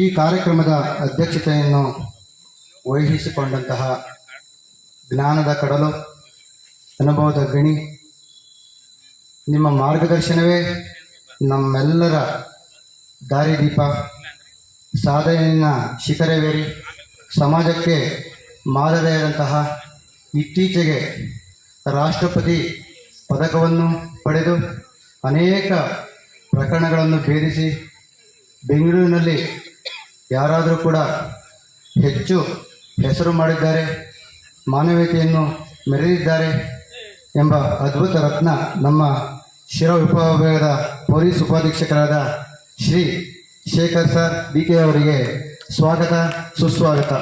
ಈ ಕಾರ್ಯಕ್ರಮದ ಅಧ್ಯಕ್ಷತೆಯನ್ನು ವಹಿಸಿಕೊಂಡಂತಹ ಜ್ಞಾನದ ಕಡಲು, ಅನುಭವದ ಗಣಿ, ನಿಮ್ಮ ಮಾರ್ಗದರ್ಶನವೇ ನಮ್ಮೆಲ್ಲರ ದಾರಿದೀಪ. ಸಾಧನೆಯ ಶಿಖರವೇರಿ, ಸಮಾಜಕ್ಕೆ ಮಾದರಿಯಾದಂತಹ ಇತ್ತೀಚೆಗೆ ರಾಷ್ಟ್ರಪತಿ ಪದಕವನ್ನು ಪಡೆದು ಅನೇಕ ಪ್ರಕರಣಗಳನ್ನು ಭೇದಿಸಿ ಬೆಂಗಳೂರಿನಲ್ಲಿ ಯಾರಾದರೂ ಕೂಡ ಹೆಚ್ಚು ಹೆಸರು ಮಾಡಿದ್ದಾರೆ, ಮಾನವೀಯತೆಯನ್ನು ಮೆರೆದಿದ್ದಾರೆ ಎಂಬ ಅದ್ಭುತ ರತ್ನ ನಮ್ಮ ಶಿರ ಉಪವಿಭಾಗದ police ಉಪಾಧೀಕ್ಷಕರಾದ Shri Shekhar sir B K ಅವರಿಗೆ ಸ್ವಾಗತ, ಸುಸ್ವಾಗತ.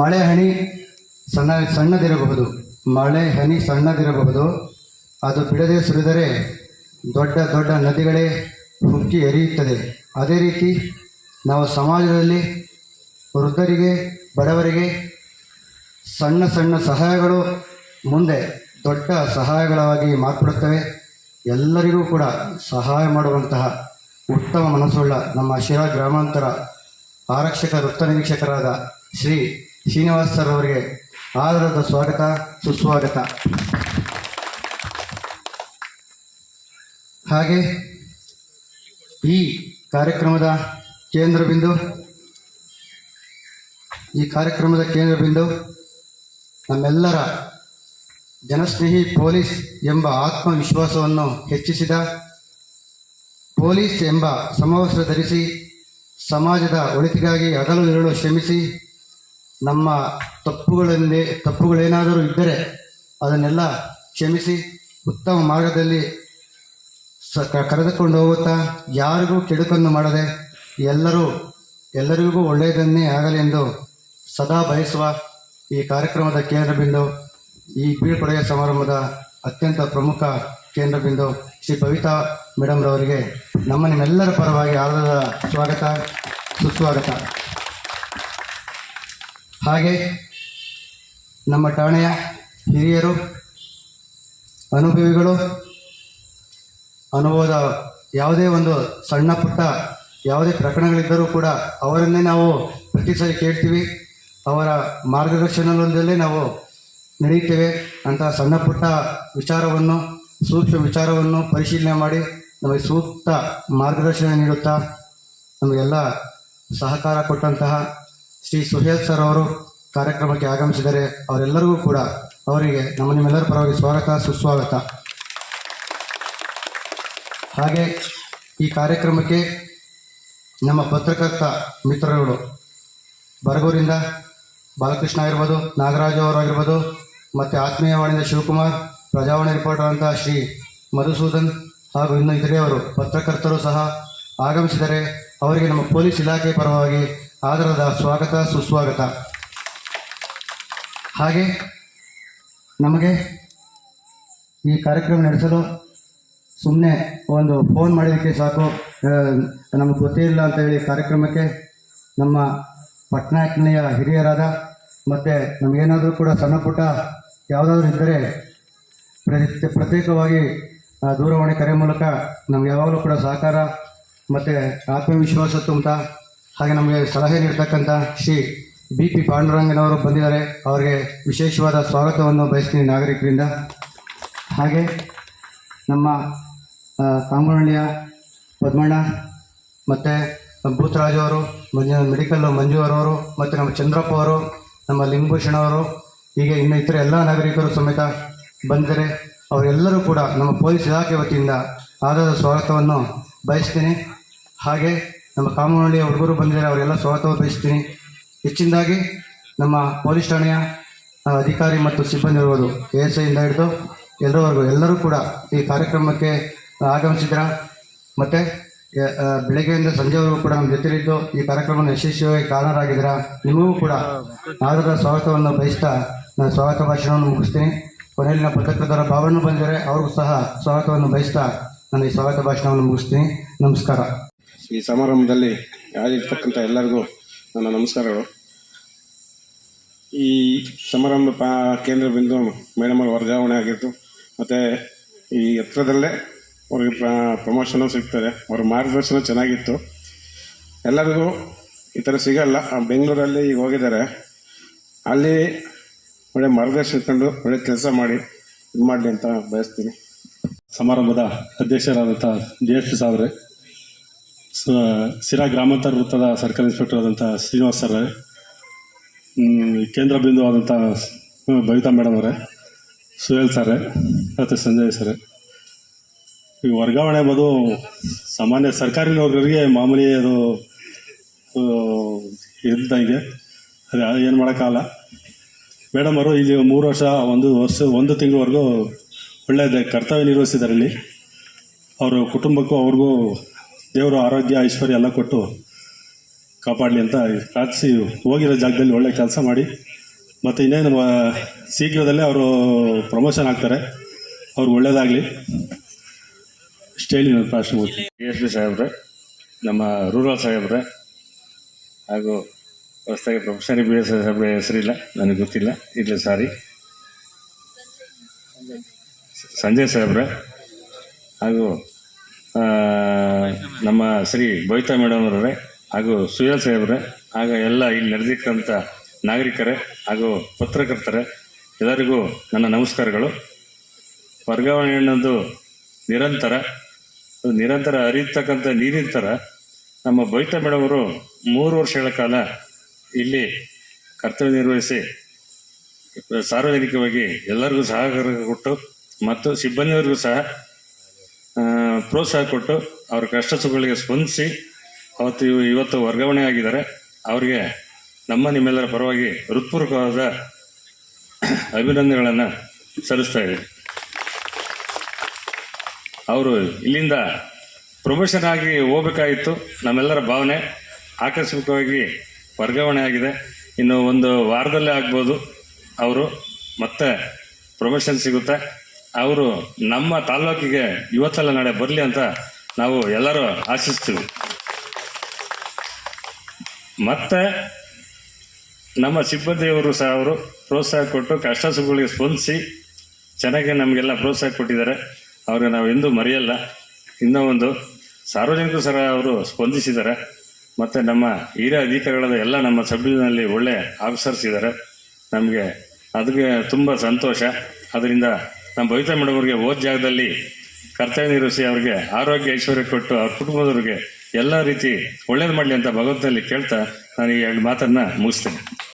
ಮಳೆ ಹನಿ ಸಣ್ಣ, ಸಣ್ಣದಿರಬಹುದು. ಮಳೆ ಹನಿ ಸಣ್ಣದಿರಬಹುದು. ಅದು ಬಿಡದೆ ಸುರಿದರೆ ದೊಡ್ಡ ದೊಡ್ಡ ನದಿಗಳೇ ಹುಕ್ಕಿ ಹರಿಯುತ್ತದೆ. ಅದೇ ರೀತಿ ನಾವು ಸಮಾಜದಲ್ಲಿ ವೃದ್ಧರಿಗೆ, ಬಡವರಿಗೆ ಸಣ್ಣ ಸಣ್ಣ ಸಹಾಯಗಳು ಮುಂದೆ ದೊಡ್ಡ ಸಹಾಯಗಳಾಗಿ ಮಾರ್ಪಡುತ್ತವೆ. ಎಲ್ಲರಿಗೂ ಕೂಡ ಸಹಾಯ ಮಾಡುವಂತಹ ಉತ್ತಮ ಮನಸ್ಸುಳ್ಳ ನಮ್ಮ ಶಿರಾ ಗ್ರಾಮಾಂತರ ಆರಕ್ಷಕ, ವೃತ್ತ ನಿರೀಕ್ಷಕರಾದ ಶ್ರೀ ಶ್ರೀನಿವಾಸ್ ಸರ್ ಅವರಿಗೆ ಆದರದ ಸ್ವಾಗತ, ಸುಸ್ವಾಗತ. ಹಾಗೆ ಈ ಕಾರ್ಯಕ್ರಮದ ಕೇಂದ್ರ ಬಿಂದು ಈ ಕಾರ್ಯಕ್ರಮದ ಕೇಂದ್ರ ಬಿಂದು ನಮ್ಮೆಲ್ಲರ ಜನಸ್ನೇಹಿ ಪೊಲೀಸ್ ಎಂಬ ಆತ್ಮವಿಶ್ವಾಸವನ್ನು ಹೆಚ್ಚಿಸಿದ ಪೊಲೀಸ್ ಎಂಬ ಸಮವಸ್ತ್ರ ಧರಿಸಿ ಸಮಾಜದ ಒಳಿತಿಗಾಗಿ ಅದಲು ಇರಲು ಶ್ರಮಿಸಿ ನಮ್ಮ ತಪ್ಪುಗಳಲ್ಲಿ ತಪ್ಪುಗಳೇನಾದರೂ ಇದ್ದರೆ ಅದನ್ನೆಲ್ಲ ಕ್ಷಮಿಸಿ ಉತ್ತಮ ಮಾರ್ಗದಲ್ಲಿ ಕರೆದುಕೊಂಡು ಹೋಗುತ್ತಾ ಯಾರಿಗೂ ಕೆಡುಕನ್ನು ಮಾಡದೆ ಎಲ್ಲರೂ, ಎಲ್ಲರಿಗೂ ಒಳ್ಳೆಯದನ್ನೇ ಆಗಲಿ ಎಂದು ಸದಾ ಬಯಸುವ ಈ ಕಾರ್ಯಕ್ರಮದ ಕೇಂದ್ರ ಬಿಂದು ಈ ಬೀಳ್ಕೊಡುಗೆ ಸಮಾರಂಭದ ಅತ್ಯಂತ ಪ್ರಮುಖ ಕೇಂದ್ರ ಬಿಂದು ಶ್ರೀ ಪವಿತಾ ಮೇಡಮ್ರವರಿಗೆ ನಮ್ಮ ನಿಮ್ಮೆಲ್ಲರ ಪರವಾಗಿ ಆದರದ ಸ್ವಾಗತ, ಸುಸ್ವಾಗತ. ಹಾಗೆ ನಮ್ಮ ಠಾಣೆಯ ಹಿರಿಯರು, ಅನುಭವಿಗಳು ಅನುಭವದ ಯಾವುದೇ ಒಂದು ಸಣ್ಣ ಪುಟ್ಟ ಯಾವುದೇ ಪ್ರಕರಣಗಳಿದ್ದರೂ ಕೂಡ ಅವರನ್ನೇ ನಾವು ಪ್ರತಿ ಸರಿ ಕೇಳ್ತೀವಿ. ಅವರ ಮಾರ್ಗದರ್ಶನದಲ್ಲೇ ನಾವು ನಡೆಯುತ್ತೇವೆ. ಅಂತಹ ಸಣ್ಣ ಪುಟ್ಟ ವಿಚಾರವನ್ನು, ಸೂಕ್ಷ್ಮ ವಿಚಾರವನ್ನು ಪರಿಶೀಲನೆ ಮಾಡಿ ನಮಗೆ ಸೂಕ್ತ ಮಾರ್ಗದರ್ಶನ ನೀಡುತ್ತಾ ನಮಗೆಲ್ಲ ಸಹಕಾರ ಕೊಟ್ಟಂತಹ ಶ್ರೀ ಸುಹೇಲ್ ಸರ್ ಅವರು ಕಾರ್ಯಕ್ರಮಕ್ಕೆ ಆಗಮಿಸಿದರೆ ಅವರೆಲ್ಲರಿಗೂ ಕೂಡ ಅವರಿಗೆ ನಮ್ಮ ನಿಮ್ಮೆಲ್ಲರ ಪರವಾಗಿ ಸ್ವಾಗತ, ಸುಸ್ವಾಗತ. ಹಾಗೆ ಈ ಕಾರ್ಯಕ್ರಮಕ್ಕೆ ನಮ್ಮ ಪತ್ರಕರ್ತ ಮಿತ್ರರುಗಳು ಬರಗೂರಿಂದ ಬಾಲಕೃಷ್ಣ ಆಗಿರ್ಬೋದು, ನಾಗರಾಜು ಅವರಾಗಿರ್ಬೋದು ಮತ್ತು ಆತ್ಮೀಯವಾಣಿಯಿಂದ ಶಿವಕುಮಾರ್, ಪ್ರಜಾವಾಣಿ ರಿಪೋರ್ಟರ್ ಅಂತ ಶ್ರೀ ಮಧುಸೂದನ್ ಹಾಗೂ ಇನ್ನು ಇತರೆಯವರು ಪತ್ರಕರ್ತರು ಸಹ ಆಗಮಿಸಿದರೆ ಅವರಿಗೆ ನಮ್ಮ ಪೊಲೀಸ್ ಇಲಾಖೆ ಪರವಾಗಿ ಆಧಾರದ ಸ್ವಾಗತ, ಸುಸ್ವಾಗತ. ಹಾಗೆ ನಮಗೆ ಈ ಕಾರ್ಯಕ್ರಮ ನಡೆಸಲು ಸುಮ್ಮನೆ ಒಂದು ಫೋನ್ ಮಾಡಿದ್ದಕ್ಕೆ ಸಾಕು. ನಮಗೆ ಗೊತ್ತೇ ಇಲ್ಲ ಅಂತ ಹೇಳಿ ಕಾರ್ಯಕ್ರಮಕ್ಕೆ ನಮ್ಮ ಪಟ್ನಾಯಕನೆಯ ಹಿರಿಯರಾದ ಮತ್ತು ನಮಗೇನಾದರೂ ಕೂಡ ಸಣ್ಣ ಪುಟ್ಟ ಯಾವುದಾದ್ರೂ ಇದ್ದರೆ ಪ್ರತಿ, ಪ್ರತ್ಯೇಕವಾಗಿ ದೂರವಾಣಿ ಕರೆ ಮೂಲಕ ನಮ್ಗೆ ಯಾವಾಗಲೂ ಕೂಡ ಸಹಕಾರ ಮತ್ತು ಆತ್ಮವಿಶ್ವಾಸ ತುಂಬ ಹಾಗೆ ನಮಗೆ ಸಲಹೆ ನೀಡ್ತಕ್ಕಂಥ ಶ್ರೀ ಬಿ ಪಿ ಪಾಂಡುರಂಗನವರು ಬಂದಿದ್ದಾರೆ. ಅವರಿಗೆ ವಿಶೇಷವಾದ ಸ್ವಾಗತವನ್ನು ಬಯಸ್ತೀನಿ ನಾಗರಿಕರಿಂದ. ಹಾಗೆ ನಮ್ಮ ಕಾಮನಹಳ್ಳಿಯ ಪದ್ಮಣ್ಣ, ಮತ್ತು ಭೂತರಾಜು ಅವರು, ಮಂಜು, ಮೆಡಿಕಲ್ ಮಂಜು ಅವರವರು ಮತ್ತು ನಮ್ಮ ಚಂದ್ರಪ್ಪ ಅವರು, ನಮ್ಮ ಲಿಂಗಭೂಷಣ ಅವರು, ಹೀಗೆ ಇನ್ನು ಇತರ ಎಲ್ಲ ನಾಗರಿಕರು ಸಮೇತ ಬಂದರೆ ಅವರೆಲ್ಲರೂ ಕೂಡ ನಮ್ಮ ಪೊಲೀಸ್ ಇಲಾಖೆ ವತಿಯಿಂದ ಆದಾದ ಸ್ವಾಗತವನ್ನು ಬಯಸ್ತೀನಿ. ಹಾಗೆ ನಮ್ಮ ಕಾಮನಹಳ್ಳಿಯ ಹುಡುಗರು ಬಂದಿದ್ದಾರೆ, ಅವರೆಲ್ಲ ಸ್ವಾಗತವನ್ನು ಬಯಸ್ತೀನಿ. ಹೆಚ್ಚಿನದಾಗಿ ನಮ್ಮ ಪೊಲೀಸ್ ಠಾಣೆಯ ಅಧಿಕಾರಿ ಮತ್ತು ಸಿಬ್ಬಂದಿ ಇರ್ಬೋದು ಎಸ್ ಐಯಿಂದ ಹಿಡಿದು ಎಲ್ಲರವರೆಗೂ ಎಲ್ಲರೂ ಕೂಡ ಈ ಕಾರ್ಯಕ್ರಮಕ್ಕೆ ಆಗಮಿಸಿದ್ರ ಮತ್ತು ಬೆಳಗ್ಗೆಯಿಂದ ಸಂಜೆವರೆಗೂ ಕೂಡ ನಮ್ಮ ಜೊತೆಲಿದ್ದು ಈ ಕಾರ್ಯಕ್ರಮವನ್ನು ಯಶಸ್ವಿಯಾಗಿ ಕಾರಣರಾಗಿದ್ದೀರಾ ನಿಮಗೂ ಕೂಡ ಆದರ ಸ್ವಾಗತವನ್ನು ಬಯಸ್ತಾ ನಾನು ಸ್ವಾಗತ ಭಾಷಣವನ್ನು ಮುಗಿಸ್ತೀನಿ. ಕೊನೆಯಲ್ಲಿ ನಮ್ಮ ಪತ್ರಕರ್ತರ ಭಾವನೂ ಬಂದರೆ ಅವ್ರಿಗೂ ಸಹ ಸ್ವಾಗತವನ್ನು ಬಯಸ್ತಾ ನಾನು ಈ ಸ್ವಾಗತ ಭಾಷಣವನ್ನು ಮುಗಿಸ್ತೀನಿ. ನಮಸ್ಕಾರ. ಈ ಸಮಾರಂಭದಲ್ಲಿ ಆಗಿರ್ತಕ್ಕಂಥ ಎಲ್ಲರಿಗೂ ನನ್ನ ನಮಸ್ಕಾರಗಳು. ಈ ಸಮಾರಂಭ ಕೇಂದ್ರ ಬಿಂದು ಮೇಡಮ್ ವರ್ಗಾವಣೆ ಆಗಿತ್ತು ಮತ್ತು ಈ ಹತ್ರದಲ್ಲೇ ಅವ್ರಿಗೆ ಪ್ರಮೋಷನು ಸಿಗ್ತದೆ. ಅವ್ರ ಮಾರ್ಗದರ್ಶನ ಚೆನ್ನಾಗಿತ್ತು. ಎಲ್ಲರಿಗೂ ಈ ಥರ ಸಿಗಲ್ಲ. ಬೆಂಗಳೂರಲ್ಲಿ ಈಗ ಹೋಗಿದ್ದಾರೆ. ಅಲ್ಲಿ ಒಳ್ಳೆ ಮಾರ್ಗದರ್ಶನ ಇಟ್ಕೊಂಡು ಒಳ್ಳೆ ಕೆಲಸ ಮಾಡಿ ಇದು ಮಾಡಲಿ ಅಂತ ಬಯಸ್ತೀನಿ. ಸಮಾರಂಭದ ಅಧ್ಯಕ್ಷರಾದಂಥ ಜಿ ಎಸ್ ಪಿ ಸಾವ್ರೆ ಸಿರಾ ಗ್ರಾಮಾಂತರ ವೃತ್ತದ ಸರ್ಕಲ್ ಇನ್ಸ್ಪೆಕ್ಟರ್ ಆದಂಥ ಶ್ರೀನಿವಾಸ್ ಸರ್ ಕೇಂದ್ರ ಬಿಂದು ಆದಂಥ ಭವಿತಾ ಮೇಡಮ್ ಅವರೇ, ಸುಹೇಲ್ ಸರ್ ಮತ್ತು ಸಂಜಯ್ ಸರ್ ಈ ವರ್ಗಾವಣೆ ಎಂಬುದು ಸಾಮಾನ್ಯ ಸರ್ಕಾರಿ ನೌಕರರಿಗೆ ಮಾಮೂಲಿ ಅದು ಇದ್ದಂಗೆ. ಅದೇ, ಏನು ಮಾಡೋಕ್ಕಾಗಲ್ಲ. ಮೇಡಮ್ ಅವರು ಇಲ್ಲಿ ಮೂರು ವರ್ಷ, ಒಂದು ವರ್ಷ, ಒಂದು ತಿಂಗಳವರೆಗೂ ಒಳ್ಳೆಯದೇ ಕರ್ತವ್ಯ ನಿರ್ವಹಿಸಿದ್ದಾರೆ ಇಲ್ಲಿ. ಅವರ ಕುಟುಂಬಕ್ಕೂ ಅವ್ರಿಗೂ ದೇವರು ಆರೋಗ್ಯ, ಐಶ್ವರ್ಯ ಎಲ್ಲ ಕೊಟ್ಟು ಕಾಪಾಡಲಿ ಅಂತ ಪ್ರಾರ್ಥಿಸಿ ಹೋಗಿರೋ ಜಾಗದಲ್ಲಿ ಒಳ್ಳೆ ಕೆಲಸ ಮಾಡಿ. ಮತ್ತು ಇನ್ನೇನು ಶೀಘ್ರದಲ್ಲೇ ಅವರು ಪ್ರಮೋಷನ್ ಆಗ್ತಾರೆ. ಅವ್ರಿಗೆ ಒಳ್ಳೇದಾಗಲಿ. ಇಷ್ಟು ಹೇಳಿ ಬಿ ಎಸ್ ಪಿ ಸಾಹೇಬ್ರೆ, ನಮ್ಮ ರೂರಲ್ ಸಾಹೇಬ್ರೆ, ಹಾಗೂ ಹೊಸದಾಗಿ ಪ್ರೊಫೆಸರ್ ಬಿ ಎಸ್ ಸಾಹೇಬ್ರ ಹೆಸರಿಲ್ಲ, ನನಗೆ ಗೊತ್ತಿಲ್ಲ, ಇರಲಿ ಸಾರಿ. ಸಂಜಯ್ ಸಾಹೇಬ್ರೆ, ಹಾಗೂ ನಮ್ಮ ಶ್ರೀ ಬವಿತಾ ಮೇಡಮ್ ಅವರೇ, ಹಾಗೂ ಸುಯಲ್ ಸಾಹೇಬ್ರೆ ಹಾಗೂ ಎಲ್ಲ ಇಲ್ಲಿ ನಡೆದಿಕ್ಕಂಥ ನಾಗರಿಕರೇ, ಹಾಗೂ ಪತ್ರಕರ್ತರೇ, ಎಲ್ಲರಿಗೂ ನನ್ನ ನಮಸ್ಕಾರಗಳು. ವರ್ಗಾವಣೆ ಅನ್ನೋದು ನಿರಂತರ ನಿರಂತರ ಹರಿಯತಕ್ಕಂಥ ನೀರಿನ ಥರ ನಮ್ಮ ಬೈತ ಮೇಡವರು ಮೂರು ವರ್ಷಗಳ ಕಾಲ ಇಲ್ಲಿ ಕರ್ತವ್ಯ ನಿರ್ವಹಿಸಿ ಸಾರ್ವಜನಿಕವಾಗಿ ಎಲ್ಲರಿಗೂ ಸಹಕಾರ ಕೊಟ್ಟು ಮತ್ತು ಸಿಬ್ಬಂದಿಯವರಿಗೂ ಸಹ ಪ್ರೋತ್ಸಾಹ ಕೊಟ್ಟು ಅವರ ಕಷ್ಟ ಸುಖಗಳಿಗೆ ಸ್ಪಂದಿಸಿ ಅವತ್ತು ಇವ- ಇವತ್ತು ವರ್ಗಾವಣೆ ಆಗಿದ್ದಾರೆ. ಅವರಿಗೆ ನಮ್ಮ ನಿಮ್ಮೆಲ್ಲರ ಪರವಾಗಿ ಹೃತ್ಪೂರ್ವಕವಾದ ಅಭಿನಂದನೆಗಳನ್ನು ಸಲ್ಲಿಸ್ತಾ ಇದ್ದೀವಿ ಅವರು ಇಲ್ಲಿಂದ ಪ್ರಮೋಷನ್ ಆಗಿ ಹೋಗ್ಬೇಕಾಗಿತ್ತು. ನಮ್ಮೆಲ್ಲರ ಭಾವನೆ ಆಕಸ್ಮಿಕವಾಗಿ ವರ್ಗಾವಣೆ ಆಗಿದೆ. ಇನ್ನು ಒಂದು ವಾರದಲ್ಲೇ ಆಗ್ಬೋದು ಅವರು ಮತ್ತೆ ಪ್ರೊಮೋಷನ್ ಸಿಗುತ್ತೆ. ಅವರು ನಮ್ಮ ತಾಲ್ಲೂಕಿಗೆ ಇವತ್ತಲ್ಲ ನಾಳೆ ಬರಲಿ ಅಂತ ನಾವು ಎಲ್ಲರೂ ಆಶಿಸ್ತೀವಿ. ಮತ್ತೆ ನಮ್ಮ ಸಿಬ್ಬಂದಿಯವರು ಸಹ ಅವರು ಪ್ರೋತ್ಸಾಹ ಕೊಟ್ಟು ಕಷ್ಟ ಸುಖಗಳಿಗೆ ಸ್ಪಂದಿಸಿ ಚೆನ್ನಾಗಿ ನಮಗೆಲ್ಲ ಪ್ರೋತ್ಸಾಹ ಕೊಟ್ಟಿದ್ದಾರೆ. ಅವ್ರಿಗೆ ನಾವು ಎಂದೂ ಮರೆಯಲ್ಲ. ಇನ್ನೂ ಒಂದು ಸಾರ್ವಜನಿಕರು ಸರ ಅವರು ಸ್ಪಂದಿಸಿದ್ದಾರೆ. ಮತ್ತು ನಮ್ಮ ಹಿರಿಯ ಅಧಿಕಾರಿಗಳಾದ ಎಲ್ಲ ನಮ್ಮ ಸಬ್ಡಿವಿಷನಲ್ಲಿ ಒಳ್ಳೆ ಆಫೀಸರ್ಸ್ ಇದ್ದಾರೆ. ನಮಗೆ ಅದಕ್ಕೆ ತುಂಬ ಸಂತೋಷ. ಅದರಿಂದ ನಮ್ಮ ಭವಿತಾ ಮೇಡಮ್ ಅವರಿಗೆ ಓದ್ ಜಾಗದಲ್ಲಿ ಕರ್ತವ್ಯ ನಿರ್ವಹಿಸಿ ಅವರಿಗೆ ಆರೋಗ್ಯ ಐಶ್ವರ್ಯ ಕೊಟ್ಟು ಅವ್ರ ಕುಟುಂಬದವ್ರಿಗೆ ಎಲ್ಲ ರೀತಿ ಒಳ್ಳೇದು ಮಾಡಲಿ ಅಂತ ಭಗವಂತನಲ್ಲಿ ಕೇಳ್ತಾ ನಾನು ಈ ಎರಡು ಮಾತನ್ನು ಮುಗಿಸ್ತೇನೆ.